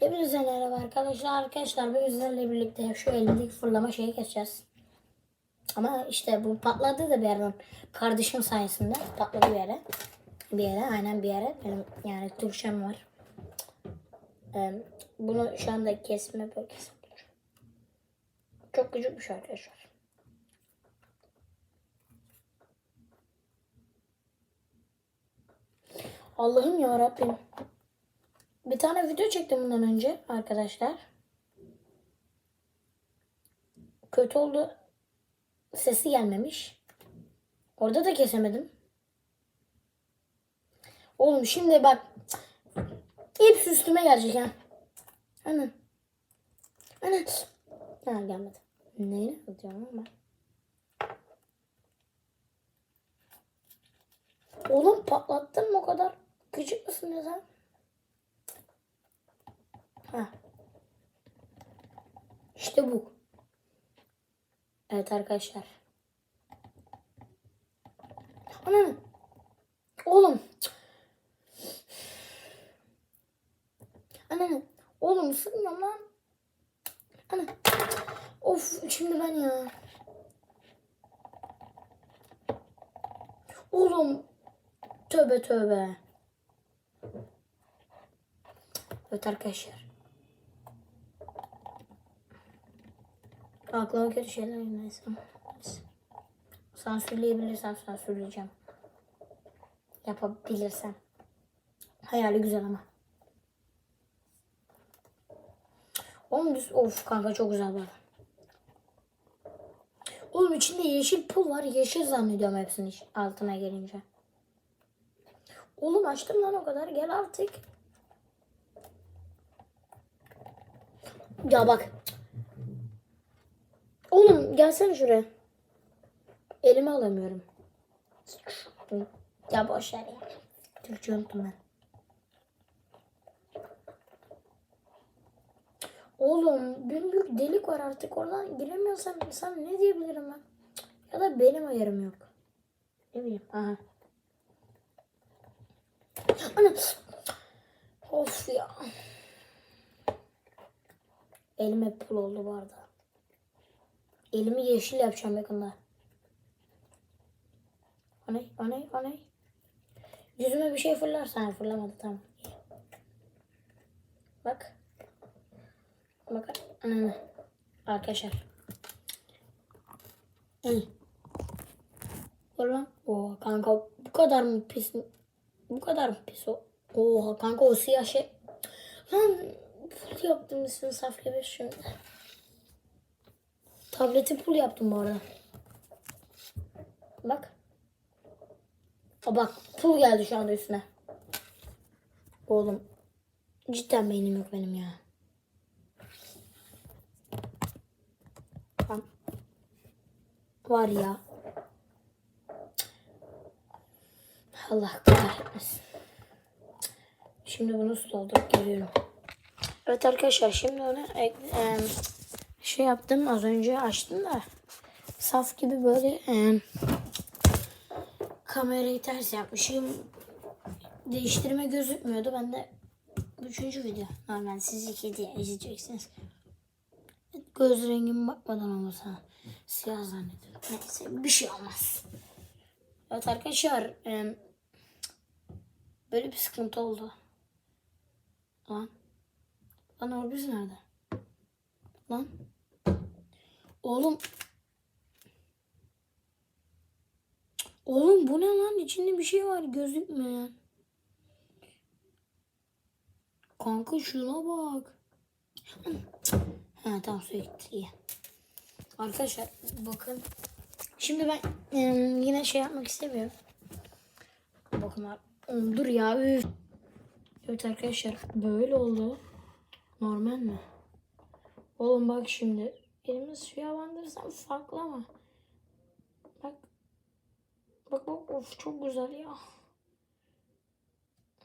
Hepinize merhaba arkadaşlar. Arkadaşlar bugün sizlerle birlikte şu elimdeki fırlama şeyi keseceğiz. Ama işte bu patladı da bir yerden. Kardeşim sayesinde patladı bir yere. Bir yere aynen bir yere. Benim yani Türkçem var. Ee, bunu şu anda kesme bölgesi. Çok küçük bir şey arkadaşlar. Allah'ım ya Rabbim. Bir tane video çektim bundan önce arkadaşlar. Kötü oldu. Sesi gelmemiş. Orada da kesemedim. Oğlum şimdi bak. Hepsi üstüme gelecek ha. Ana. Ana. Ha gelmedi. Neyine atacağım ama. Oğlum patlattın mı o kadar? Küçük müsün ya sen? Ha. İşte bu. Evet arkadaşlar. Ana. Oğlum. Ana. Oğlum ısırmıyorum lan. Ana. Of şimdi ben ya. Oğlum. Tövbe tövbe. Evet arkadaşlar. Aklıma kötü şeyler. Neyse. Sansürleyebilirsem sansürleyeceğim. Yapabilirsem. Hayali güzel ama. Oğlum düz... Of kanka çok güzel bu. Oğlum içinde yeşil pul var. Yeşil zannediyorum hepsini iç- altına gelince. Oğlum açtım lan o kadar. Gel artık. Ya bak. Gelsene şuraya. Elime alamıyorum. Ya boş ver ya. Türkçe unuttum ben. Oğlum büyük delik var artık oradan giremiyorsan sen ne diyebilirim ben? Ya da benim ayarım yok. Ne bileyim. Aha. Ana. Of ya. Elim hep pul oldu bu arada. Elimi yeşil yapacağım yakında. Ne? O ne? Yüzüme bir şey fırlarsan fırlamadı tamam. Bak. Bak. Ananı. Arkadaşlar. İyi. Ulan. Oha kanka bu kadar mı pis? Bu kadar mı pis o? Oha kanka o siyah şey. Lan pul yaptım safra bir şimdi. Tableti pul yaptım bu arada. Bak. Aa, bak pul geldi şu anda üstüne. Oğlum. Cidden beynim yok benim ya. Lan. Var ya. Allah kahretmesin. Şimdi bunu doldurup geliyorum. Evet arkadaşlar şimdi onu ek- em, şey yaptım az önce açtım da saf gibi böyle em, kamerayı ters yapmışım. Değiştirme gözükmüyordu. Ben de üçüncü video. Normal siz iki diye izleyeceksiniz. Göz rengim bakmadan olmasa siyah zannediyorum. Neyse bir şey olmaz. Evet arkadaşlar em, böyle bir sıkıntı oldu. Lan. Lan Orbuz nerede? Lan. Oğlum. Oğlum bu ne lan? İçinde bir şey var gözükmeyen. Kanka şuna bak. Ha tamam su. Arkadaşlar bakın. Şimdi ben yine şey yapmak istemiyorum. Bakın dur ya. üf. Evet arkadaşlar böyle oldu. Normal mi? Oğlum bak şimdi. Elimi suya bandırsam farklı ama. Bak. Bak bak of çok güzel ya.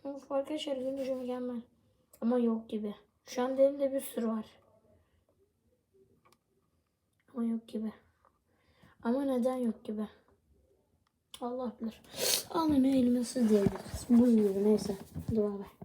Of arkadaşlar görünce mükemmel. Ama yok gibi. Şu an elimde bir sürü var. Ama yok gibi. Ama neden yok gibi? Allah bilir. Alnını elime sız diyebiliriz. Bu gibi neyse. Bay bay.